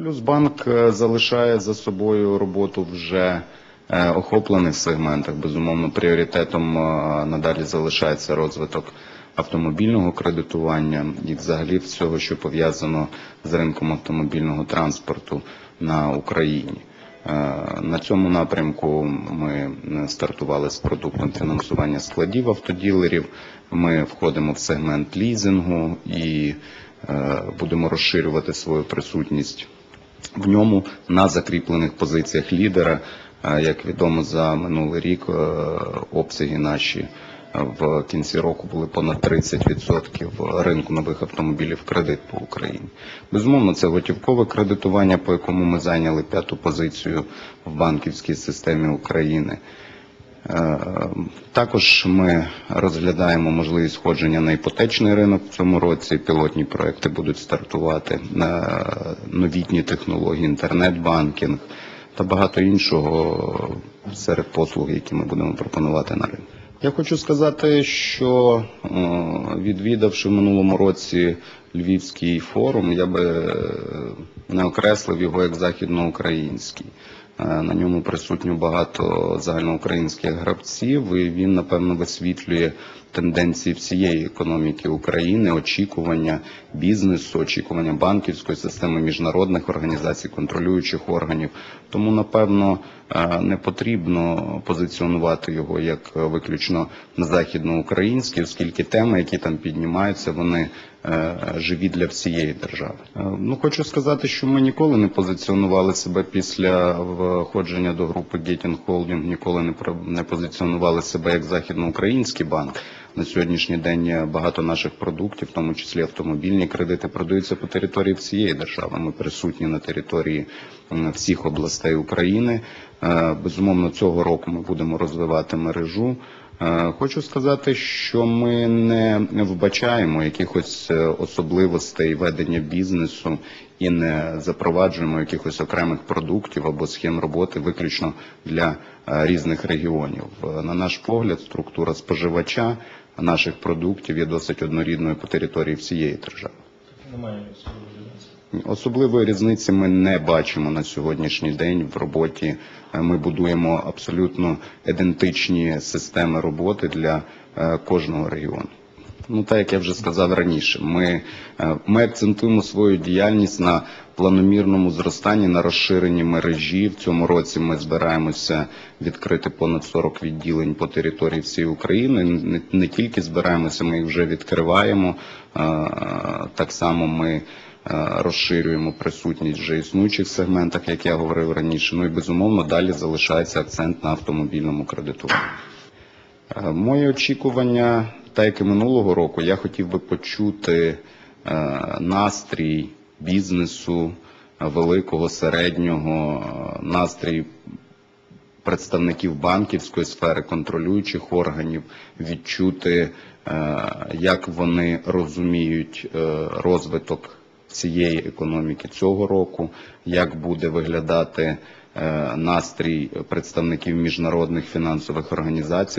Плюсбанк е, залишає за собою роботу вже е, охоплених сегментах. Безумовно, пріоритетом е, надалі залишається розвиток автомобільного кредитування і взагалі всього, що пов'язано з ринком автомобільного транспорту на Україні. На цьому напрямку ми стартували з продуктом фінансування складів автоділерів. Ми входимо в сегмент лізингу і будемо розширювати свою присутність в ньому на закріплених позиціях лідера. Е, Як відомо, за минулий рік е, обсяги наші в кінці року були понад 30% ринку нових автомобілів кредит по Україні. Безумовно, це готівкове кредитування, по якому ми зайняли п'яту позицію в банківській системі України. Е, Також ми розглядаємо можливість входження на іпотечний ринок в цьому році. Пілотні проекти будуть стартувати на новітні технології, інтернет-банкінг та багато іншого серед послуг, які ми будемо пропонувати на ринку. Я хочу сказати, що е, відвідавши в минулому році Львівський форум, я би е, не окреслив його як західноукраїнський. Е, На ньому присутньо багато загальноукраїнських гравців, і він напевно висвітлює тенденції всієї економіки України, очікування бізнесу, очікування банківської системи, міжнародних організацій, контролюючих органів. Тому, напевно, е, не потрібно позиціонувати його як виключно західноукраїнський, оскільки теми, які там піднімаються, вони е, живі для всієї держави. Е, Ну хочу сказати, що ми ніколи не позиціонували себе після входження до групи Getting Holding, ніколи не позиціонували себе як західноукраїнський банк. На сьогоднішній день багато наших продуктів, в тому числі автомобільні кредити, продаються по території всієї держави. Ми присутні на території всіх областей України. Е, Безумовно, цього року ми будемо розвивати мережу. Е, Хочу сказати, що ми не вбачаємо якихось е, особливостей ведення бізнесу і не запроваджуємо якихось окремих продуктів або схем роботи виключно для е, різних регіонів. На наш погляд, структура споживача наших продуктів є досить однорідною по території всієї держави. Немає особливої різниці. Ми не бачимо на сьогоднішній день в роботі. Е, Ми будуємо абсолютно ідентичні системи роботи для е, кожного регіону. Ну, так як я вже сказав раніше, ми, е, ми акцентуємо свою діяльність на планомірному зростанні, на розширенні мережі. В цьому році ми збираємося відкрити понад 40 відділень по території всієї України. Не, не тільки збираємося, ми їх вже відкриваємо. Так само ми розширюємо присутність вже існуючих сегментах, як я говорив раніше. Ну і безумовно далі залишається акцент на автомобільному кредитуванні. Е, Мої очікування, так як і минулого року, я хотів би почути е, настрій бізнесу е, великого, середнього, е, настрій представників банківської сфери, контролюючих органів, відчути, е, як вони розуміють е, розвиток цієї економіки цього року, як буде виглядати е, настрій представників міжнародних фінансових організацій.